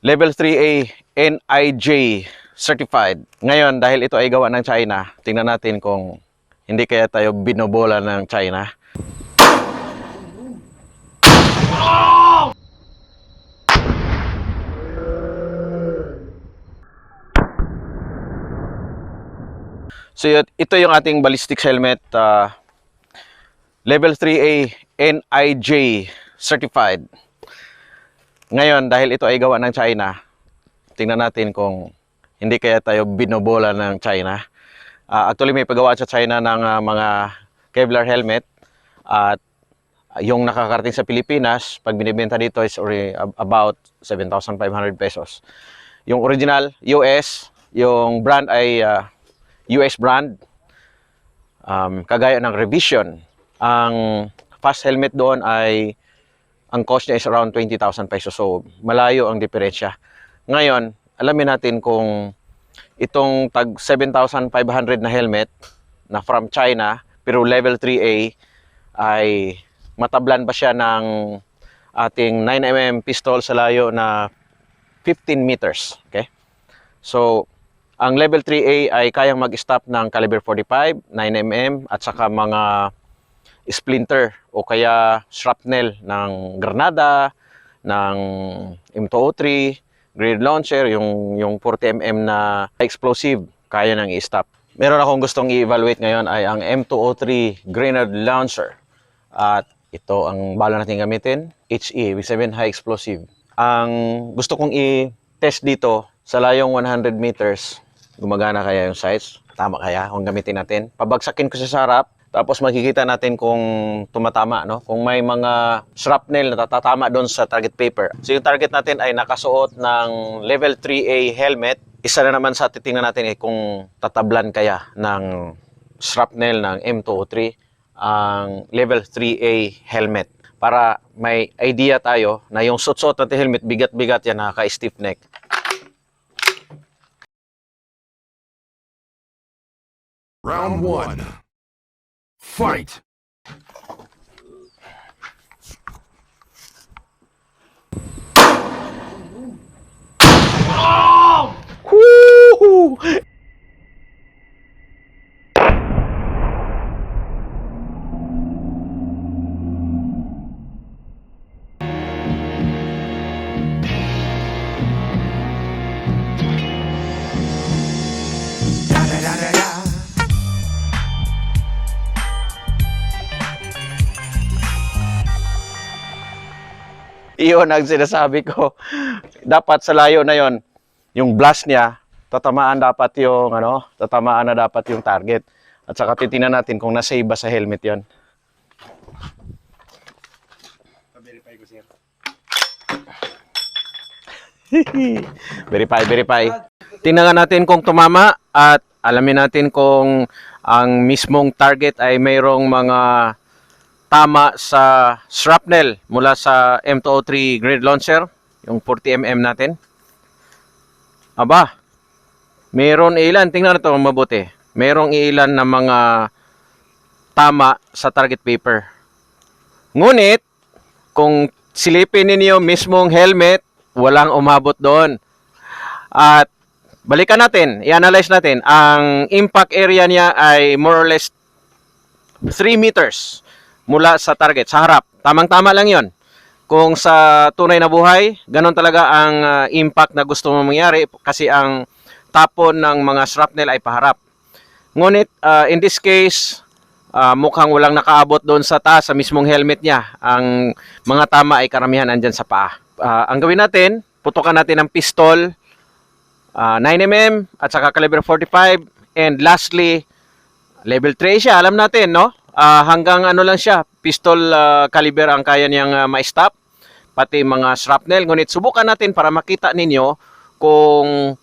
Level 3A NIJ certified. Ngayon, dahil ito ay gawa ng China, tingnan natin kung hindi kaya tayo binobola ng China. So ito yung ating ballistics helmet ah, level 3A NIJ certified. Ngayon, dahil ito ay gawa ng China, tingnan natin kung hindi kaya tayo binobola ng China. Ah, actually, may paggawa sa China ng ah, mga Kevlar helmet at yung nakakarating sa Pilipinas, pag binibenta dito is about 7,500 pesos. Yung original, US, yung brand ay ah, US brand, um, kagaya ng revision. Ang fast helmet doon ay ang cost niya is around 20,000 pesos. So, malayo ang diferensya. Ngayon, alamin natin kung itong tag 7,500 na helmet na from China, pero level 3A, ay matablan ba siya ng ating 9mm pistol sa layo na 15 meters. Okay? So, ang level 3A ay kayang mag-stop ng caliber 45, 9mm at saka mga splinter o kaya shrapnel ng granada, ng M203, grenade launcher, yung, yung 40mm na explosive, kaya nang i-stop. Meron akong gustong i-evaluate ngayon ay ang M203 grenade launcher. At ito ang bala natin gamitin, HE, ibig sabihin high explosive. Ang gusto kong i-test dito sa layong 100 meters, gumagana kaya yung sights? Tama kaya kung gamitin natin? Pabagsakin ko siya sa harap, tapos makikita natin kung tumatama, no? Kung may mga shrapnel na tatatama doon sa target paper. So yung target natin ay nakasuot ng level 3A helmet. Isa na naman sa titingnan natin eh kung tatablan kaya ng shrapnel ng M203 ang level 3A helmet para may idea tayo na yung suot-suot natin helmet bigat-bigat yan nakaka-stiff neck. Round one. Fight! Woo! Iyon ang sinasabi ko. Dapat sa layo na yon, yung blast niya, tatamaan dapat yung ano, tatamaan na dapat yung target. At saka titingnan natin kung nasave ba sa helmet yon. verify, verify. Tingnan natin kung tumama at alamin natin kung ang mismong target ay mayroong mga tama sa shrapnel mula sa M203 grenade launcher, yung 40mm natin. Aba, meron ilan, tingnan natin mabuti. Merong ilan na mga tama sa target paper. Ngunit, kung silipin ninyo mismong helmet, walang umabot doon. At balikan natin, i-analyze natin. Ang impact area niya ay more or less 3 meters mula sa target, sa harap. Tamang-tama lang yon. Kung sa tunay na buhay, ganun talaga ang ah, impact na gusto mong mangyari kasi ang tapon ng mga shrapnel ay paharap. Ngunit, ah, in this case, ah, mukhang walang nakaabot doon sa taas, sa mismong helmet niya. Ang mga tama ay karamihan andyan sa paa. Ah, ang gawin natin, putukan natin ng pistol, ah, 9mm at saka caliber 45 and lastly level 3 siya alam natin no Uh, hanggang ano lang siya, pistol ah, uh, caliber ang kaya niyang uh, ma-stop, pati mga shrapnel. Ngunit subukan natin para makita ninyo kung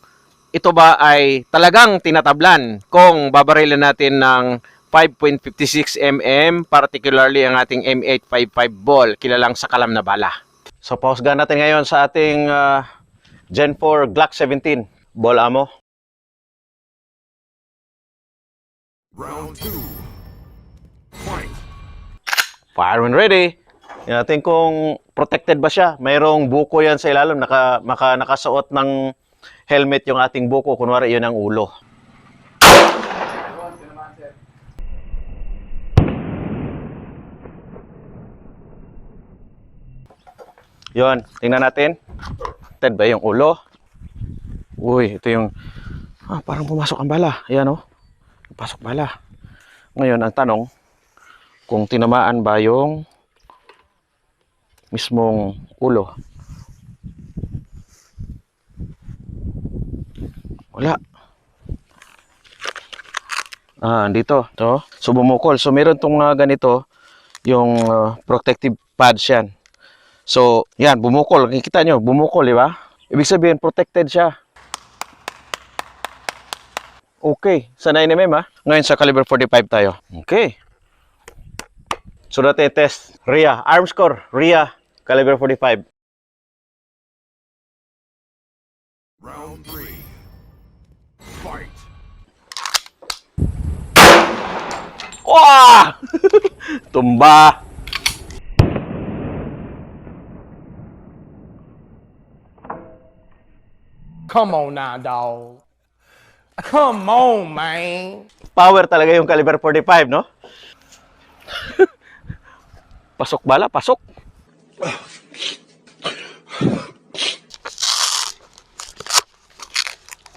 ito ba ay talagang tinatablan kung babarilan natin ng 5.56 mm, particularly ang ating M855 ball, kilalang sa kalam na bala. So pause gun natin ngayon sa ating uh, Gen 4 Glock 17 ball ammo. Round 2. Fire when ready. Tingnan natin kung protected ba siya. Mayroong buko yan sa ilalim. Naka, maka, nakasuot ng helmet yung ating buko. Kunwari, yun ang ulo. Yun, tingnan natin. Protected ba yung ulo? Uy, ito yung... Ah, parang pumasok ang bala. Ayan oh. Pasok bala. Ngayon, ang tanong, kung tinamaan ba yung mismong ulo. Wala. Ah, dito. To. So, bumukol. So, meron tong mga ganito, yung ah, protective pads yan. So, yan, bumukol. Kikita nyo, bumukol, di ba? Ibig sabihin, protected siya. Okay. Sa 9mm, ha? Ngayon, sa caliber 45 tayo. Okay. So, natin test. RIA. Arm score. RIA. Caliber 45. Round three. Fight. Wah! Tumba. Come on now, dog. Come on, man. Power talaga yung caliber 45, no? pasok bala, pasok.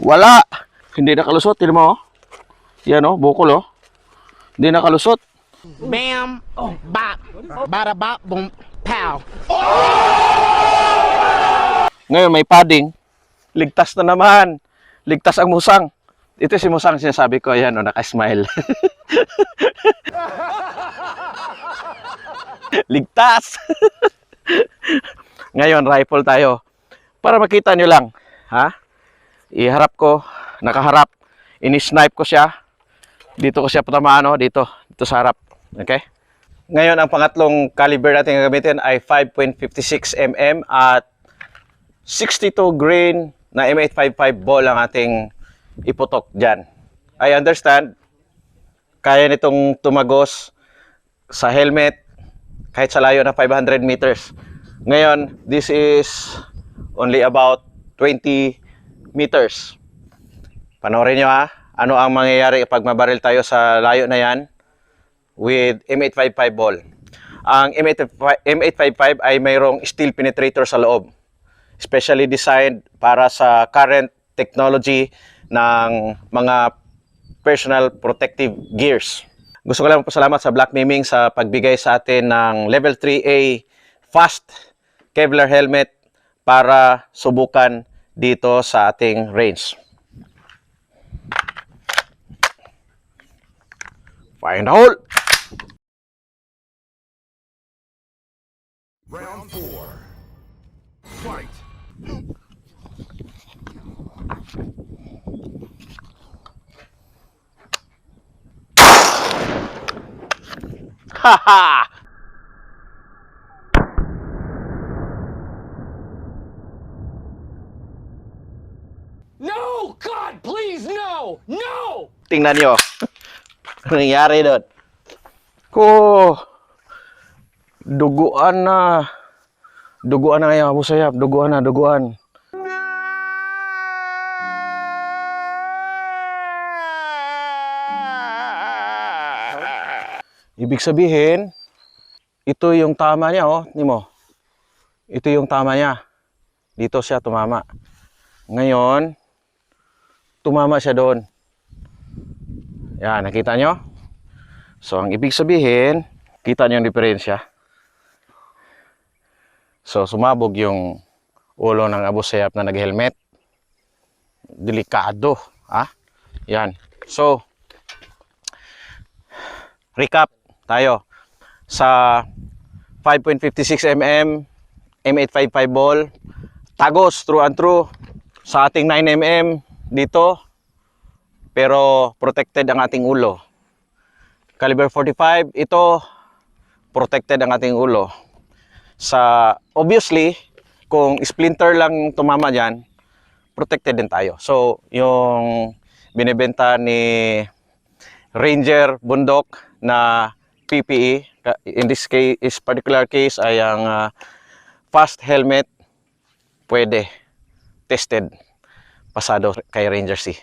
Wala. Hindi nakalusot, tignan mo. oh. Yan oh, bukol oh. Hindi nakalusot. Bam, bop, bada bop, boom, pow. Ngayon may padding. Ligtas na naman. Ligtas ang musang. Ito si musang sinasabi ko. Ayan o, naka-smile. Ligtas. Ngayon, rifle tayo. Para makita nyo lang. Ha? Iharap ko. Nakaharap. Ini-snipe ko siya. Dito ko siya patamaan. Oh, dito. Dito sa harap. Okay? Ngayon, ang pangatlong caliber natin gagamitin ay 5.56 mm at 62 grain na M855 ball ang ating iputok dyan. I understand, kaya nitong tumagos sa helmet kahit sa layo na 500 meters. Ngayon, this is only about 20 meters. Panoorin nyo ha, ano ang mangyayari pag mabaril tayo sa layo na yan with M855 ball. Ang M855, M855 ay mayroong steel penetrator sa loob specially designed para sa current technology ng mga personal protective gears. Gusto ko lang pasalamat sa Black Miming sa pagbigay sa atin ng Level 3A Fast Kevlar Helmet para subukan dito sa ating range. The hole! Round four. Fight. Haha! No, God, please, no, no. Tingnan nyo. Nangyari doon? Ko, duguan na. Duguan na ngayon, Abu Sayyaf. Duguan na, duguan. Ibig sabihin, ito yung tama niya, oh. Nimo. Ito yung tama niya. Dito siya tumama. Ngayon, tumama siya doon. Yan, nakita nyo? So, ang ibig sabihin, kita nyo yung diferensya. So, sumabog yung ulo ng Abu Sayyaf na nag-helmet. Delikado. Ah? Yan. So, recap tayo. Sa 5.56 mm, M855 ball, tagos, true and true. Sa ating 9 mm, dito, pero protected ang ating ulo. Caliber 45, ito protected ang ating ulo. Sa obviously, kung splinter lang tumama diyan, protected din tayo. So, yung binebenta ni Ranger Bundok na PPE In this case, is particular case ay ang ah, fast helmet pwede tested pasado kay Ranger C.